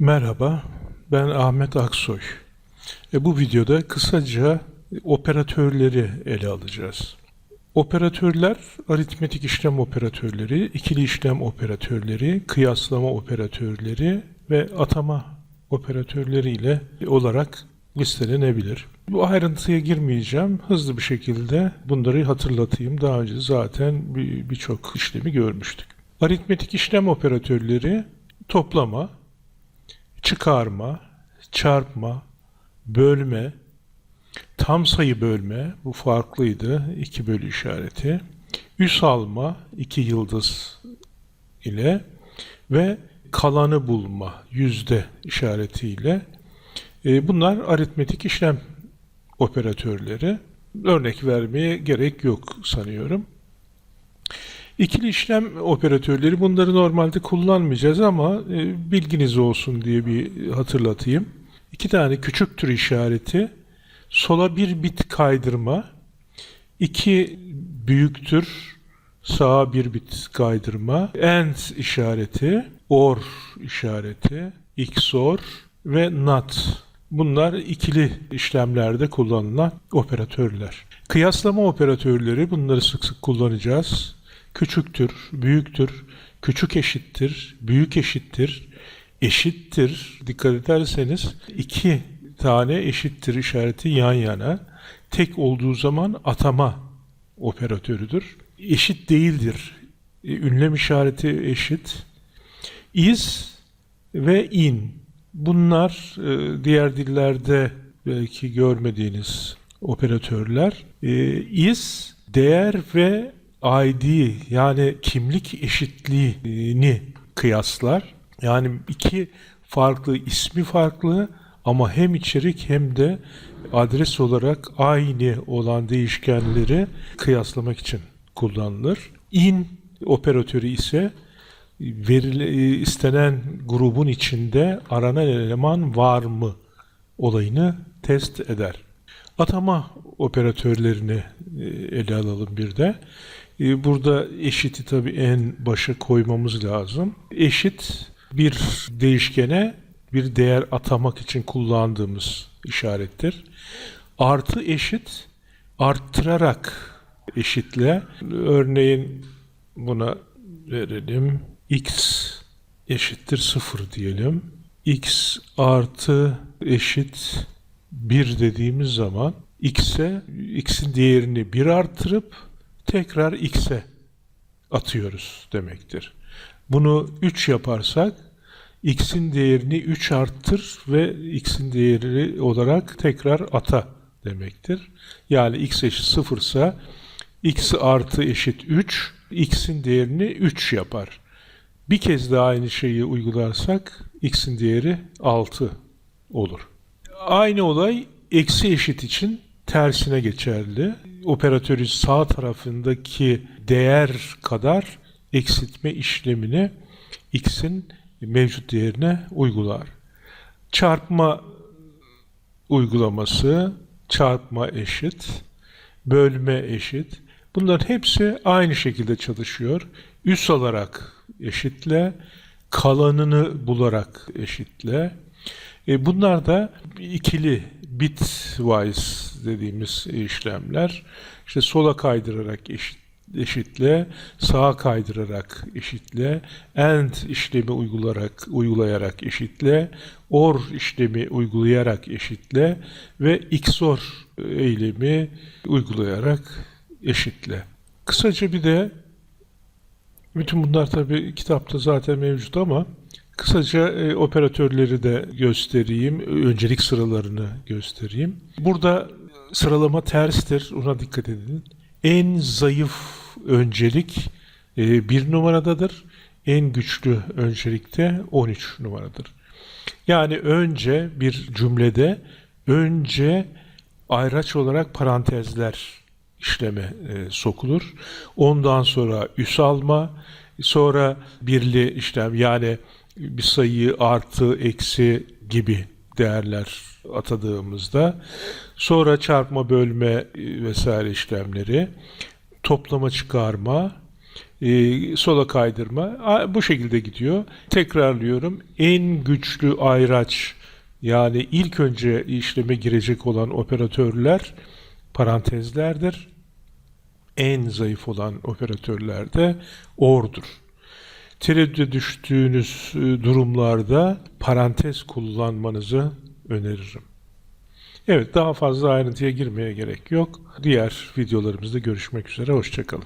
Merhaba, ben Ahmet Aksoy. E, bu videoda kısaca operatörleri ele alacağız. Operatörler, aritmetik işlem operatörleri, ikili işlem operatörleri, kıyaslama operatörleri ve atama operatörleri ile olarak listelenebilir. Bu ayrıntıya girmeyeceğim. Hızlı bir şekilde bunları hatırlatayım. Daha önce zaten bir- birçok işlemi görmüştük. Aritmetik işlem operatörleri toplama, çıkarma, çarpma, bölme, tam sayı bölme, bu farklıydı, iki bölü işareti, üs alma, iki yıldız ile ve kalanı bulma, yüzde işaretiyle. E, bunlar aritmetik işlem operatörleri. Örnek vermeye gerek yok sanıyorum. İkili işlem operatörleri bunları normalde kullanmayacağız ama e, bilginiz olsun diye bir hatırlatayım. İki tane küçük tür işareti, sola bir bit kaydırma, iki büyüktür, sağa bir bit kaydırma, AND işareti, OR işareti, XOR ve NOT. Bunlar ikili işlemlerde kullanılan operatörler. Kıyaslama operatörleri bunları sık sık kullanacağız. Küçüktür, büyüktür, küçük eşittir, büyük eşittir, eşittir. Dikkat ederseniz iki tane eşittir işareti yan yana. Tek olduğu zaman atama operatörüdür. Eşit değildir. E, Ünlem işareti eşit. Is ve in. Bunlar e, diğer dillerde belki görmediğiniz operatörler. E, is değer ve ID yani kimlik eşitliğini kıyaslar. Yani iki farklı ismi farklı ama hem içerik hem de adres olarak aynı olan değişkenleri kıyaslamak için kullanılır. In operatörü ise verili, istenen grubun içinde aranan eleman var mı olayını test eder. Atama operatörlerini e, ele alalım bir de. E, Burada eşiti tabii en başa koymamız lazım. Eşit bir değişkene bir değer atamak için kullandığımız işarettir. Artı eşit arttırarak eşitle. Örneğin buna verelim. x eşittir 0 diyelim. x artı eşit 1 dediğimiz zaman x'e x'in değerini 1 arttırıp tekrar x'e atıyoruz demektir. Bunu 3 yaparsak x'in değerini 3 arttır ve x'in değeri olarak tekrar ata demektir. Yani x eşit 0 ise x artı eşit 3, x'in değerini 3 yapar. Bir kez daha aynı şeyi uygularsak x'in değeri 6 olur. Aynı olay eksi eşit için tersine geçerli. Operatörün sağ tarafındaki değer kadar eksiltme işlemini x'in mevcut değerine uygular. Çarpma uygulaması, çarpma eşit, bölme eşit. Bunların hepsi aynı şekilde çalışıyor. Üs alarak eşitle, kalanını bularak eşitle. E, bunlar da ikili bitwise dediğimiz işlemler. İşte sola kaydırarak eşit, eşitle, sağa kaydırarak eşitle, AND işlemi uygulayarak, uygulayarak eşitle, OR işlemi uygulayarak eşitle ve XOR eylemi uygulayarak eşitle. Kısaca bir de bütün bunlar tabii kitapta zaten mevcut ama kısaca e, operatörleri de göstereyim, öncelik sıralarını göstereyim. Burada sıralama terstir, ona dikkat edin. En zayıf öncelik e, bir numaradadır, en güçlü öncelikte 13 numaradır. Yani önce bir cümlede önce ayraç olarak parantezler işleme e, sokulur. Ondan sonra üs alma, sonra birli işlem yani bir sayıyı artı, eksi gibi değerler atadığımızda sonra çarpma, bölme e, vesaire işlemleri, toplama, çıkarma, e, sola kaydırma. Bu şekilde gidiyor. Tekrarlıyorum. En güçlü ayraç yani ilk önce işleme girecek olan operatörler parantezlerdir. En zayıf olan operatörler de ordur. Tereddüte düştüğünüz e, durumlarda parantez kullanmanızı öneririm. Evet daha fazla ayrıntıya girmeye gerek yok. Diğer videolarımızda görüşmek üzere. Hoşçakalın.